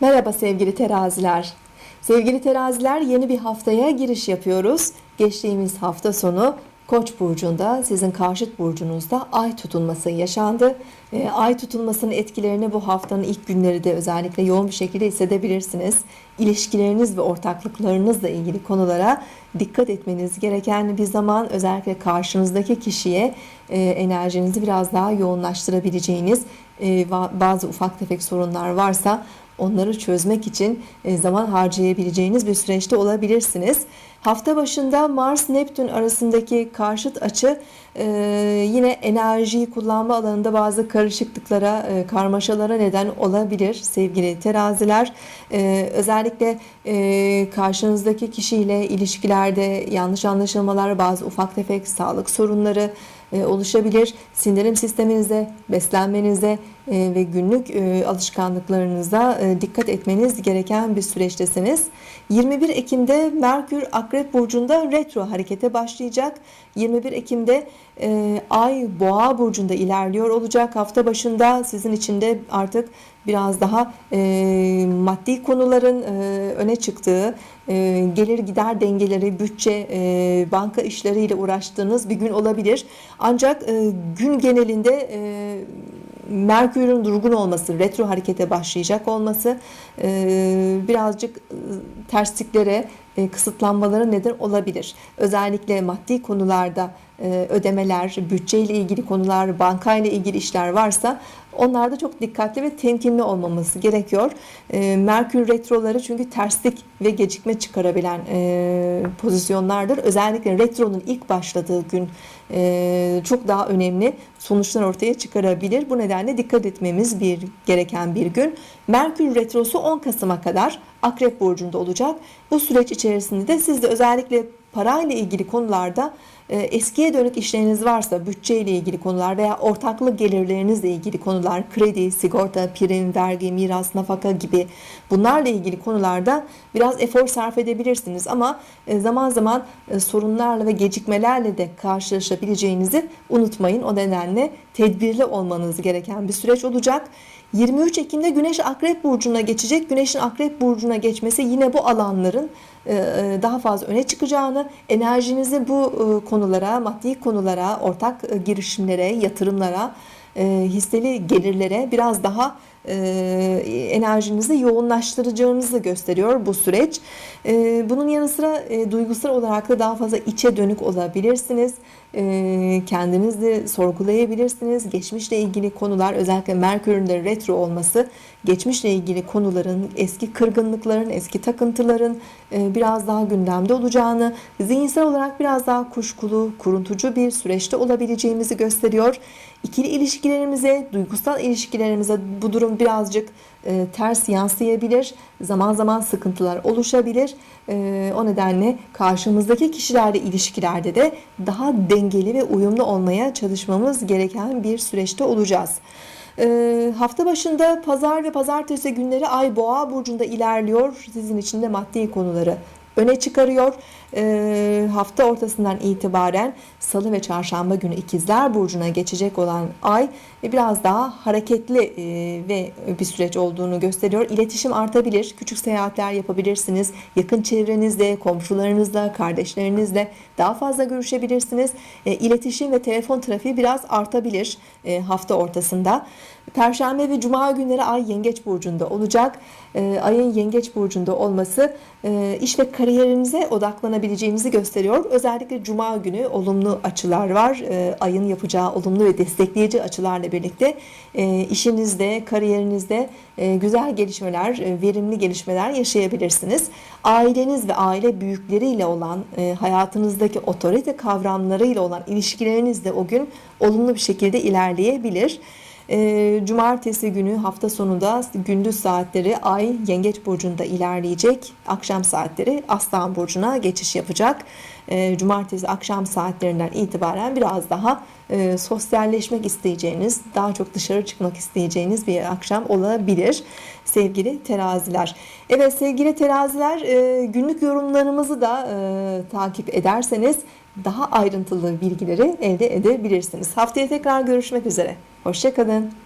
Merhaba sevgili teraziler. Sevgili teraziler yeni bir haftaya giriş yapıyoruz. Geçtiğimiz hafta sonu Koç burcunda sizin karşıt burcunuzda ay tutulması yaşandı. E, ay tutulmasının etkilerini bu haftanın ilk günleri de özellikle yoğun bir şekilde hissedebilirsiniz. İlişkileriniz ve ortaklıklarınızla ilgili konulara dikkat etmeniz gereken bir zaman özellikle karşınızdaki kişiye e, enerjinizi biraz daha yoğunlaştırabileceğiniz e, bazı ufak tefek sorunlar varsa onları çözmek için e, zaman harcayabileceğiniz bir süreçte olabilirsiniz. Hafta başında Mars Neptün arasındaki karşıt açı e, yine enerjiyi kullanma alanında bazı karışıklıklara, e, karmaşalara neden olabilir sevgili teraziler. Özellikle karşınızdaki kişiyle ilişkilerde yanlış anlaşılmalar, bazı ufak tefek sağlık sorunları, e, oluşabilir. Sindirim sisteminize, beslenmenize e, ve günlük e, alışkanlıklarınıza dikkat etmeniz gereken bir süreçtesiniz. 21 Ekim'de Merkür Akrep Burcu'nda retro harekete başlayacak. 21 Ekim'de Ay Boğa Burcu'nda ilerliyor olacak. Hafta başında sizin için de artık biraz daha e, maddi konuların e, öne çıktığı, e, gelir gider dengeleri, bütçe, e, banka işleriyle uğraştığınız bir gün olabilir. Ancak e, gün genelinde e, Merkür'ün durgun olması, retro harekete başlayacak olması e, birazcık e, tersliklere, e, kısıtlanmalara neden olabilir. Özellikle maddi konularda e, ödemeler, bütçeyle ilgili konular, bankayla ilgili işler varsa onlarda çok dikkatli ve temkinli olmamız gerekiyor. E, Merkür retroları çünkü terslik ve gecikme çıkarabilen pozisyonlardır. Özellikle retronun ilk başladığı gün çok daha önemli sonuçlar ortaya çıkarabilir. Bu nedenle dikkat etmemiz bir gereken bir gün. Merkür retrosu 10 Kasım'a kadar Akrep burcunda olacak. Bu süreç içerisinde. De siz de özellikle parayla ilgili konularda e, eskiye dönük işleriniz varsa bütçe ile ilgili konular veya ortaklık gelirlerinizle ilgili konular, kredi, sigorta, prim, vergi, miras, nafaka gibi bunlarla ilgili konularda biraz efor sarf edebilirsiniz ama e, zaman zaman e, sorunlarla ve gecikmelerle de karşılaşabileceğinizi unutmayın. O nedenle tedbirli olmanız gereken bir süreç olacak. 23 Ekim'de Güneş Akrep Burcu'na geçecek. Güneş'in Akrep Burcu'na geçmesi yine bu alanların daha fazla öne çıkacağını, enerjinizi bu e, konulara, maddi konulara, ortak girişimlere, yatırımlara, hisseli gelirlere biraz daha enerjinizi yoğunlaştıracağınızı gösteriyor bu süreç. Bunun yanı sıra duygusal olarak da daha fazla içe dönük olabilirsiniz. Kendinizi sorgulayabilirsiniz. Geçmişle ilgili konular özellikle Merkür'ün de retro olması geçmişle ilgili konuların, eski kırgınlıkların, eski takıntıların biraz daha gündemde olacağını, zihinsel olarak biraz daha kuşkulu, kuruntucu bir süreçte olabileceğimizi gösteriyor. İkili ilişkilerimize, duygusal ilişkilerimize bu durum birazcık e, ters yansıyabilir. Zaman zaman sıkıntılar oluşabilir. E, o nedenle karşımızdaki kişilerle ilişkilerde de daha dengeli ve uyumlu olmaya çalışmamız gereken bir süreçte olacağız. E, hafta başında pazar ve pazartesi günleri Ay Boğa burcunda ilerliyor. Sizin için de maddi konuları öne çıkarıyor. E, hafta ortasından itibaren salı ve çarşamba günü ikizler burcuna geçecek olan ay biraz daha hareketli e, ve bir süreç olduğunu gösteriyor. İletişim artabilir. Küçük seyahatler yapabilirsiniz. Yakın çevrenizde, komşularınızla, kardeşlerinizle daha fazla görüşebilirsiniz. E, iletişim ve telefon trafiği biraz artabilir e, hafta ortasında. Perşembe ve Cuma günleri Ay Yengeç Burcu'nda olacak. E, ayın Yengeç Burcu'nda olması e, iş ve kariyerinize odaklanabileceğimizi gösteriyor. Özellikle Cuma günü olumlu açılar var. E, ayın yapacağı olumlu ve destekleyici açılarla birlikte işinizde, kariyerinizde güzel gelişmeler, verimli gelişmeler yaşayabilirsiniz. Aileniz ve aile büyükleriyle olan hayatınızdaki otorite kavramlarıyla olan ilişkileriniz de o gün olumlu bir şekilde ilerleyebilir. E, cumartesi günü hafta sonunda gündüz saatleri Ay Yengeç Burcu'nda ilerleyecek. Akşam saatleri Aslan Burcu'na geçiş yapacak. E, cumartesi akşam saatlerinden itibaren biraz daha e, sosyalleşmek isteyeceğiniz, daha çok dışarı çıkmak isteyeceğiniz bir akşam olabilir sevgili teraziler. Evet sevgili teraziler e, günlük yorumlarımızı da e, takip ederseniz daha ayrıntılı bilgileri elde edebilirsiniz. Haftaya tekrar görüşmek üzere. Hoşçakalın.